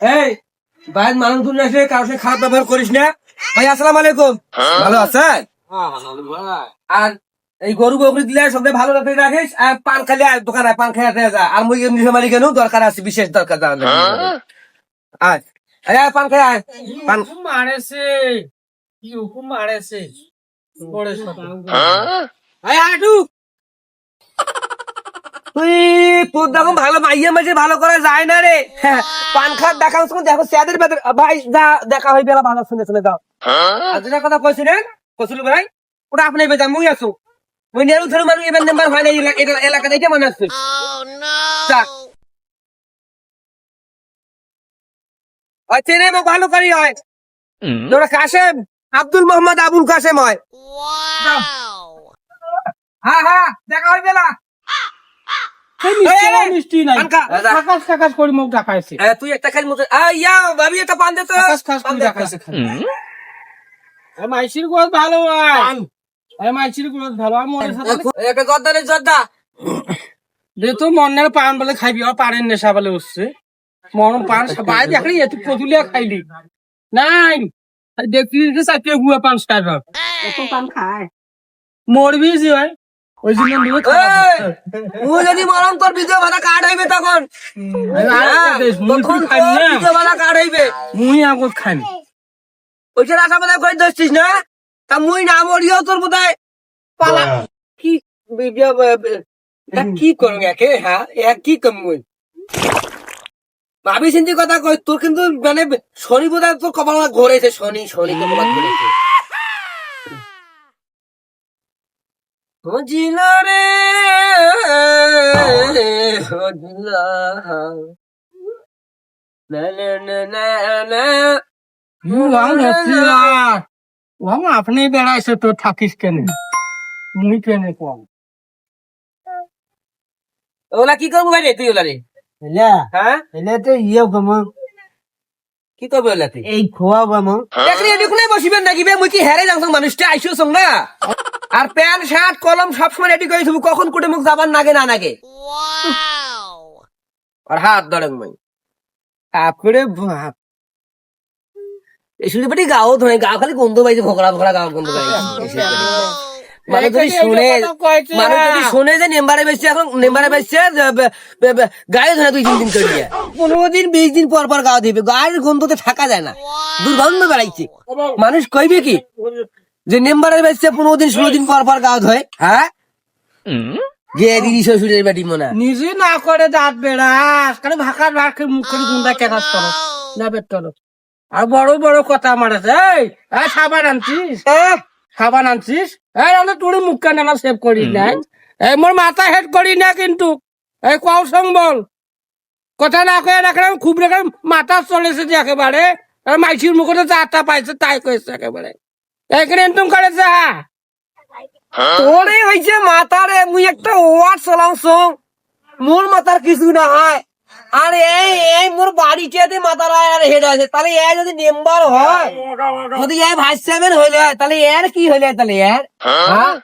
এই ভাই মানুষ দুনিয়া এসে কারোর সাথে খারাপ ব্যবহার করিস না। ভাই আসসালাম আলাইকুম। ভালো আছেন? আর এই গরু বকরি দিলে সঙ্গে ভালো রাখতে রাখিস আর পান খালি আর দোকানে পান খেয়ে আসে যা। আর মুই এমনি মালিক কেন দরকার আছে বিশেষ দরকার জানা আয়। আয়, পান খেয়ে আয়। পান মারেছে। কি হুকুম মারেছে? আয় আটু তুই তোর দেখো ভালো মাইয়া মাঝে ভালো করা যায় না রে। হ্যাঁ, পান খাত দেখা শুনে দেখো স্যাদের বেদের ভাই যা দেখা হইবে না ভালো শুনে শুনে দাও যেটা কথা কইছিলেন কইছিল ভাই ওটা আপনি বেজা মুই আছো। মুই নেরু ধরু মানুষ এবার নাম্বার হয় না এটা এলাকা দেখে মনে আসছে যা আচ্ছা রে মোক ভালো করি হয়। তোরা কাশেম? আব্দুল মোহাম্মদ আবুল কাশেম হয়। হ্যাঁ হ্যাঁ দেখা হইবে না। মিষ্টি মিষ্টি নাই। পান করে মুখ তুই একটা ইয়া ভাবি একটা দে তো। করে গোদ ভালো গোদ ভালো মনের সাথে একটা। একটা জর্দা রে জর্দা দে তো মনের পান বলে খাইবি আর পানের নেশা বলে উঠছে। মন পান সবাই দেখলি এত পতুলিয়া খাইলি নাই। দেখলি গুয়া পান খায়। মরবি যে হয় ওই জন্য যদি মরম তোর ভিডিও ভাড়া কাট হইবে তখন। হ্যাঁ, তখন ভিডিও ভাড়া কাট হইবে। মুই আগত আশা করে ধরছিস না? তা মুই না মরিও তোর বোধহয়। পালা। কি ভিডিও কি করুন একে হ্যাঁ? এক কি কম মুই? ভাবি চিন্তি কথা কই তোর কিন্তু মানে শনি বোধহয় তোর কপাল ঘুরেছে শনি শনি কপাল ঘুরেছে। হজিলা রে হজিলা না না না না না ওয়াং আপনি বেড়াইছে তো থাকিস কেন? মুই কেনে কম? ওলা কি করব ভাই রে তুই ওলা রে? এলা হ্যাঁ? এলা তো ইয়ে কম কি করবে ওলা তুই এই খোয়া বাম দেখলি এটি কোনে বসিবেন নাকি বে? মুই কি হেরে যাং মানুষটা আইসো সং না। আর প্যান্ট শার্ট কলম সব সময় রেডি করে থবু কখন কুটে মুখ যাবার নাগে না নাগে। আর হাত ধরে মুই তারপরে এই শুনে পেটি গাও ধরে গাও খালি গন্ধ পাইছে ভোকড়া ভোকড়া গাও গন্ধ পাইছে। মানে যদি শুনে মানে যদি শুনে যে নেম্বারে বেশি এখন নেম্বারে বেশি গায়ে ধরে দুই তিন দিন করে দিয়ে পনেরো দিন বিশ দিন পর পর গাও দিবে। গায়ের গন্ধতে থাকা যায় না। দুর্গন্ধ বেড়াইছে। মানুষ কইবে কি? যে নেম্বারের বেশি পনেরো দিন ষোলো দিন পর পর গাও ধয় হ্যাঁ? গিয়ে দিদি শ্বশুরের বেটি মনে নিজে না করে দাঁত বেড়াস কারণ ভাকার ভাগ মুখ করে গুন্ডা কেনাস করো না আর বড় বড় কথা মারাছে এই সাবান আনছিস? সাবান আনছিস? এই অনেক তোর মুখ কান সেভ করি নাই। এই মোর মাথা হেড করি না কিন্তু। এই কও বল কথা না কয়ে রাখলাম খুব রেখে মাথা চলেছে যে একেবারে। আর মাইসির মুখে যা তা পাইছে তাই কয়েছে একেবারে। এইখানে এরকম করেছে হ্যাঁ তোরে হইছে মাথারে মুই একটা ওয়ার্ড চলাম সং মোর মাথার কিছু না হয়। আর এই এই মোর বাড়িতে মাথার আর হেড আছে তাহলে এ যদি মেম্বার হয় যদি এ ভাইস চেয়ারম্যান হইলে হয় তাহলে এর কি হইলে তাহলে এর? হ্যাঁ?